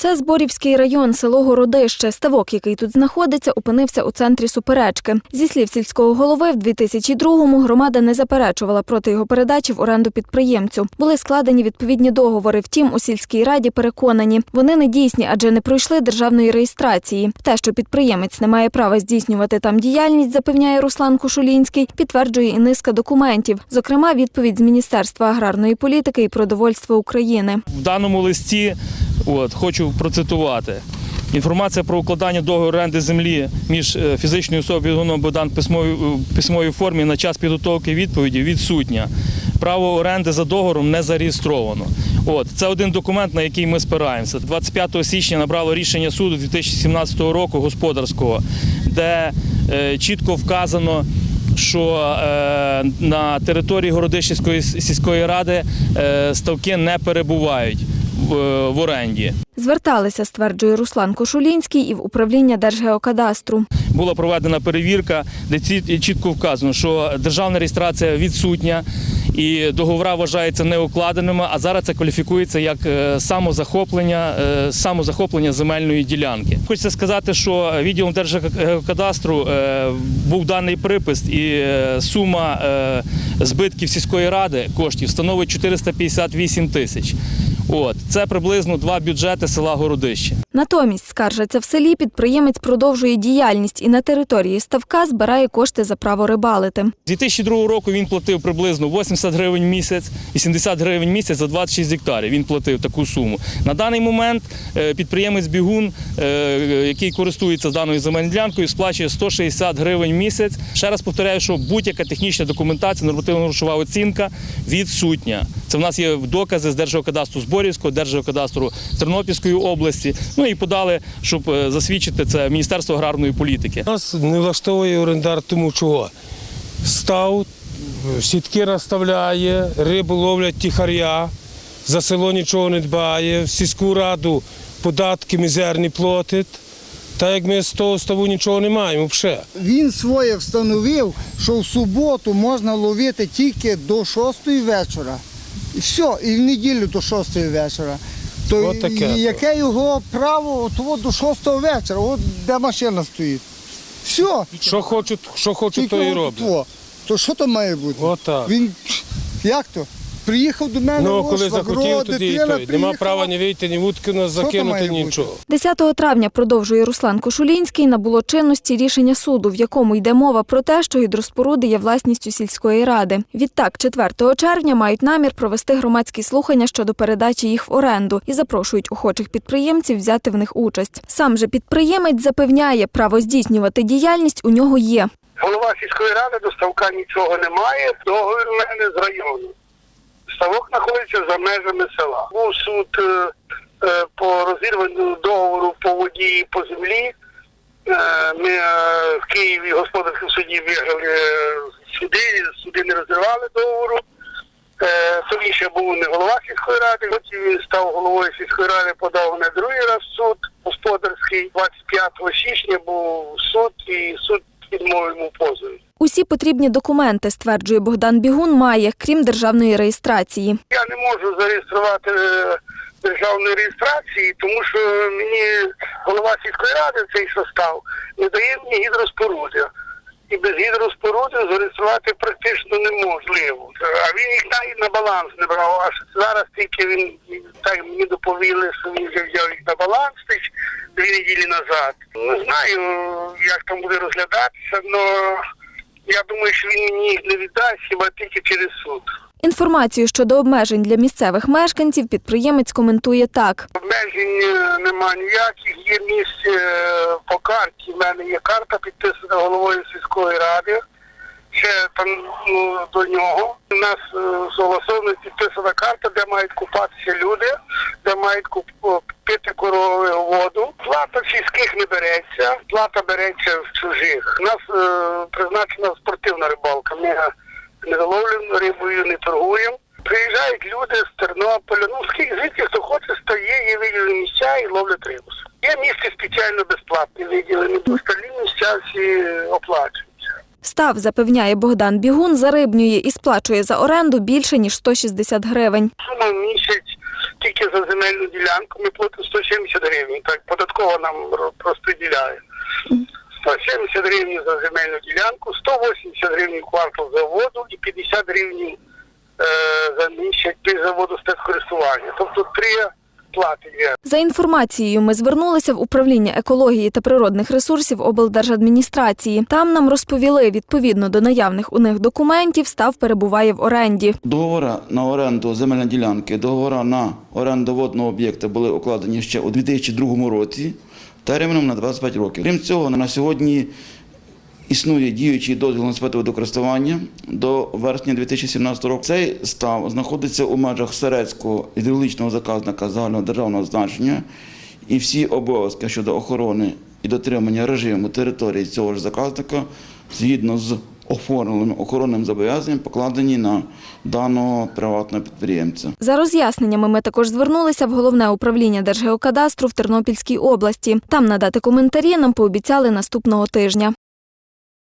Це Зборівський район, село Городище. Ставок, який тут знаходиться, опинився у центрі суперечки. Зі слів сільського голови, в 2002-му громада не заперечувала проти його передачі в оренду підприємцю. Були складені відповідні договори. Втім, у сільській раді переконані, вони не дійсні, адже не пройшли державної реєстрації. Те, що підприємець не має права здійснювати там діяльність, запевняє Руслан Кушулінський, підтверджує і низка документів, зокрема відповідь з Міністерства аграрної політики і продовольства України. В даному листі от, хочу процитувати. Інформація про укладання договору оренди землі між е, фізичною особою Богданом Богдан в письмовій формі на час підготовки відповіді відсутня. Право оренди за договором не зареєстровано. От це один документ, на який ми спираємося. 25 січня набрало рішення суду 2017 року господарського, де е, чітко вказано. Що е, на території Городищівської сільської ради е, ставки не перебувають в, оренді. Зверталися, стверджує Руслан Кошулінський, і в управління Держгеокадастру. Була проведена перевірка, де чітко вказано, що державна реєстрація відсутня і договори вважаються неукладеними, а зараз це кваліфікується як е, самозахоплення, е, самозахоплення земельної ділянки. Хочеться сказати, що відділом Держгеокадастру е, був даний припис, і сума збитків сільської ради коштів становить 458 тисяч. От це приблизно два бюджети села Городище. Натомість, скаржаться в селі, підприємець продовжує діяльність і на території ставка збирає кошти за право рибалити. З 2002 року він платив приблизно 80 гривень місяць і 70 гривень місяць за 26 гектарів. Він платив таку суму. На даний момент е, підприємець Бігун, е, який користується даною земельною ділянкою, сплачує 160 гривень місяць. Ще раз повторяю, що будь-яка технічна документація, нормативно-грошова оцінка відсутня. Це в нас є докази з Держгеокадастру Зборівського, Держгеокадастру Тернопільської області. Ну і подали, щоб е, засвідчити це Міністерство аграрної політики. Нас не влаштовує орендар, тому чого став, сітки наставляє, рибу ловлять тихаря, за село нічого не дбає, в сільську раду податки мізерні платить. Та як ми з того ставу нічого не маємо взагалі. Він своє встановив, що в суботу можна ловити тільки до 6 вечора. І все, і в неділю до шостої вечора. То От таке яке його право от, от до шостого вечора, от де машина стоїть. Все, Що хочуть, що хочуть, тільки то і от роблять. То що то має бути? Отак. Він як то? Приїхав до мене, Ну, коли захотів, тоді і той. Нема права ні вийти, ні вудки нас закинути, нічого. 10 травня продовжує Руслан Кошулінський набуло чинності рішення суду, в якому йде мова про те, що гідроспоруди є власністю сільської ради. Відтак, 4 червня мають намір провести громадські слухання щодо передачі їх в оренду і запрошують охочих підприємців взяти в них участь. Сам же підприємець запевняє, право здійснювати діяльність у нього є. Голова сільської ради до ставка нічого немає. Договір в мене з району. Ставок знаходиться за межами села. Був суд е, е, по розірванню договору по воді по землі. Е, ми в Києві господарському суді виграли суди, суди не розірвали договору. Ще був не голова сільської ради, потім він став головою сільської ради, подав на другий раз суд господарський. 25 січня був суд і суд відмовив йому позові. Усі потрібні документи, стверджує Богдан Бігун, має, крім державної реєстрації. Я не можу зареєструвати е, державної реєстрації, тому що мені голова сільської ради цей состав не дає мені гідроспоруди. І без гідроспоруди зареєструвати практично неможливо. А він їх навіть на баланс не брав. Аж зараз тільки він так мені доповіли, що він вже взяв їх на баланс десь дві неділі назад. Не знаю, як там буде розглядатися, але я думаю, що він мені їх не віддасть хіба тільки через суд. Інформацію щодо обмежень для місцевих мешканців підприємець коментує так. Обмежень е, нема ніяких. Є місце е, по карті. У мене є карта підписана головою сільської ради. Ще там ну, до нього. У нас е, согласовано підписана карта, де мають купатися люди, де мають пити корову воду. Плата сільських не береться, плата береться в чужих. У нас е, призначена спортивна рибалка. Ми не ловлюємо рибою, не торгуємо. Приїжджають люди з Тернополя. Ну скільки звідки хто хоче, стає, є виділені місця і ловлять рибу. Є місце спеціально безплатні виділені, остальні місця всі оплачуються. Став, запевняє Богдан Бігун, зарибнює і сплачує за оренду більше, ніж 160 гривень. Сума в місяць тільки за земельну ділянку ми платимо 170 гривень. військова нам розподіляє. 170 гривень за земельну ділянку, 180 гривень квартал за воду і 50 гривень е, за місяць за воду спецкористування. Тобто три За інформацією, ми звернулися в управління екології та природних ресурсів облдержадміністрації. Там нам розповіли, відповідно до наявних у них документів, став перебуває в оренді. Договори на оренду земельної ділянки, договори на оренду водного об'єкта були укладені ще у 2002 році терміном на 25 років. Крім цього, на сьогодні існує діючий дозвіл на спеціальне водокористування до вересня 2017 року. Цей став знаходиться у межах Серецького гідравлічного заказника загального державного значення і всі обов'язки щодо охорони і дотримання режиму території цього ж заказника згідно з оформленим охоронним зобов'язанням покладені на даного приватного підприємця. За роз'ясненнями ми також звернулися в головне управління Держгеокадастру в Тернопільській області. Там надати коментарі нам пообіцяли наступного тижня.